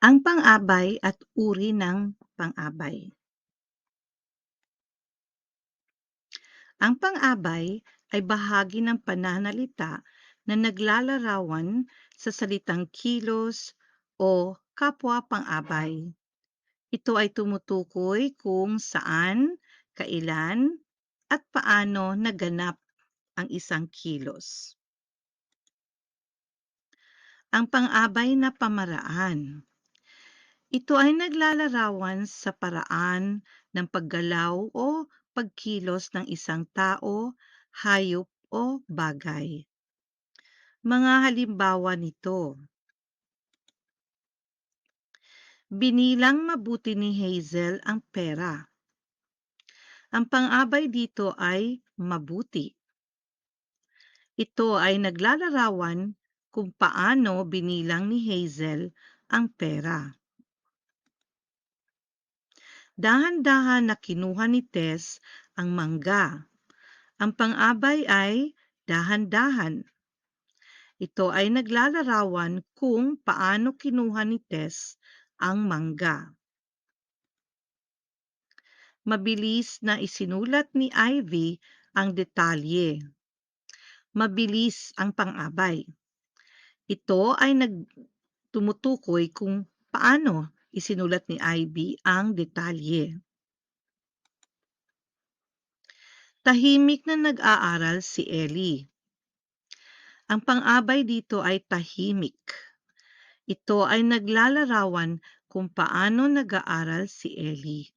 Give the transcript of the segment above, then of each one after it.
Ang pang-abay at uri ng pang-abay. Ang pang-abay ay bahagi ng pananalita na naglalarawan sa salitang kilos o kapwa pang-abay. Ito ay tumutukoy kung saan, kailan, at paano naganap ang isang kilos. Ang pang-abay na pamaraan. Ito ay naglalarawan sa paraan ng paggalaw o pagkilos ng isang tao, hayop o bagay. Mga halimbawa nito. Binilang mabuti ni Hazel ang pera. Ang pang-abay dito ay mabuti. Ito ay naglalarawan kung paano binilang ni Hazel ang pera. Dahan-dahan na kinuha ni Tess ang mangga. Ang pang-abay ay dahan-dahan. Ito ay naglalarawan kung paano kinuha ni Tess ang mangga. Mabilis na isinulat ni Ivy ang detalye. Mabilis ang pang-abay. Ito ay nagtumutukoy kung paano isinulat ni Ivy ang detalye. Tahimik na nag-aaral si Ellie. Ang pang-abay dito ay tahimik. Ito ay naglalarawan kung paano nag-aaral si Ellie.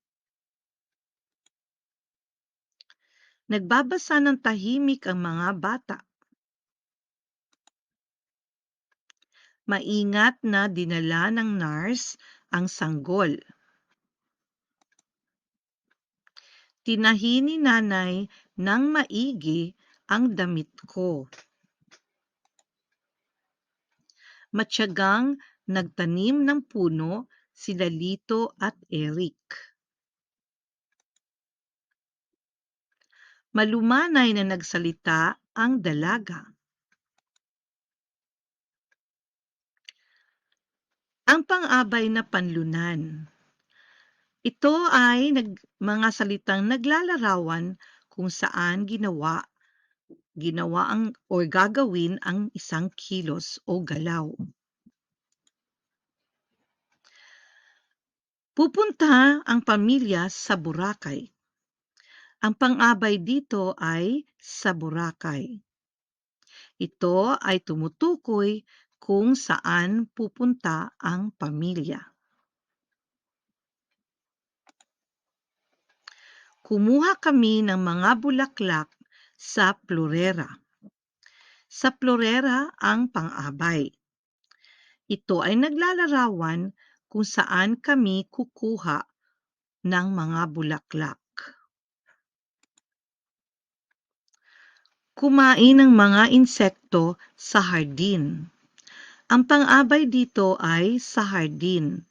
Nagbabasa ng tahimik ang mga bata. Maingat na dinala ng nurse ang sanggol. Tinahi ni nanay ng maigi ang damit ko. Matyagang nagtanim ng puno sila Lito at Eric. Malumanay na nagsalita ang dalaga. Ang pang-abay na panlunan. Ito ay nag, mga salitang naglalarawan kung saan ginawa ginawa ang or gagawin ang isang kilos o galaw. Pupunta ang pamilya sa Boracay. Ang pang-abay dito ay sa Boracay. Ito ay tumutukoy kung saan pupunta ang pamilya. Kumuha kami ng mga bulaklak sa Florera. Sa Florera ang pang-abay. Ito ay naglalarawan kung saan kami kukuha ng mga bulaklak. Kumain ng mga insekto sa hardin. Ang pang-abay dito ay sa hardin.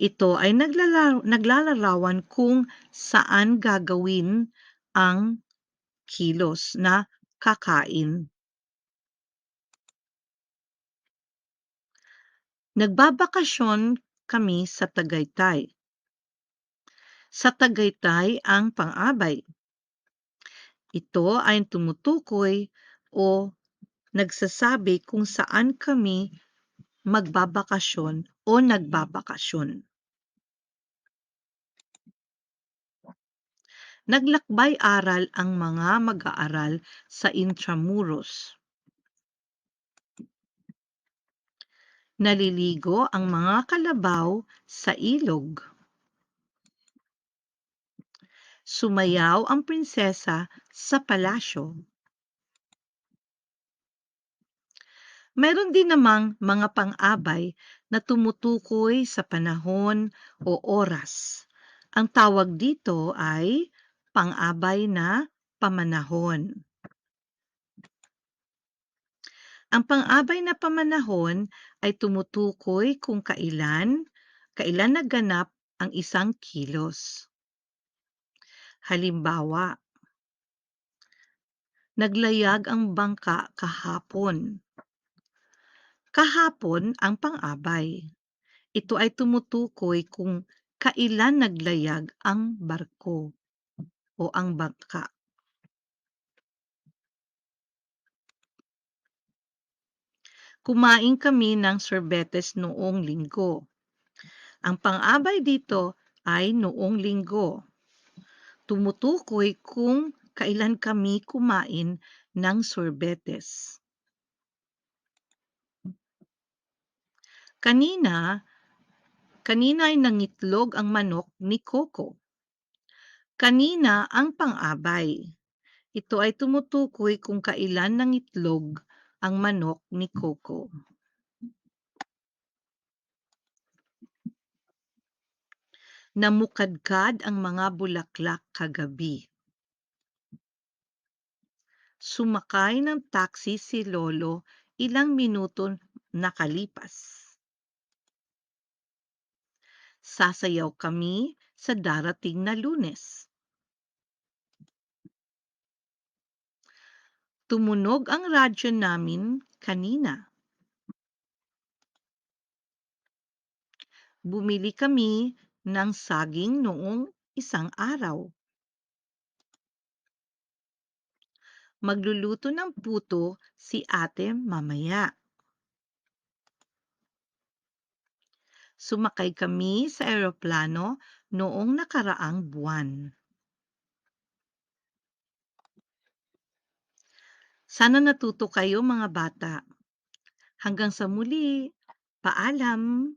Ito ay naglala- naglalarawan kung saan gagawin ang kilos na kakain. Nagbabakasyon kami sa Tagaytay. Sa Tagaytay ang pang-abay. Ito ay tumutukoy o nagsasabi kung saan kami magbabakasyon o nagbabakasyon. Naglakbay-aral ang mga mag-aaral sa Intramuros. Naliligo ang mga kalabaw sa ilog. Sumayaw ang prinsesa sa palasyo. Meron din namang mga pang-abay na tumutukoy sa panahon o oras. Ang tawag dito ay pang-abay na pamanahon. Ang pang-abay na pamanahon ay tumutukoy kung kailan, kailan naganap ang isang kilos. Halimbawa, naglayag ang bangka kahapon. Kahapon ang pang-abay. Ito ay tumutukoy kung kailan naglayag ang barko o ang bangka. Kumain kami ng sorbetes noong linggo. Ang pang-abay dito ay noong linggo. Tumutukoy kung kailan kami kumain ng sorbetes. Kanina kanina ay nangitlog ang manok ni Coco. Kanina ang pang-abay. Ito ay tumutukoy kung kailan nangitlog ang manok ni Coco. Namukadkad ang mga bulaklak kagabi. Sumakay ng taxi si Lolo ilang minuto nakalipas. Sasayaw kami sa darating na Lunes. Tumunog ang radyo namin kanina. Bumili kami ng saging noong isang araw. Magluluto ng puto si ate mamaya. Sumakay kami sa eroplano noong nakaraang buwan. Sana natuto kayo mga bata. Hanggang sa muli. Paalam.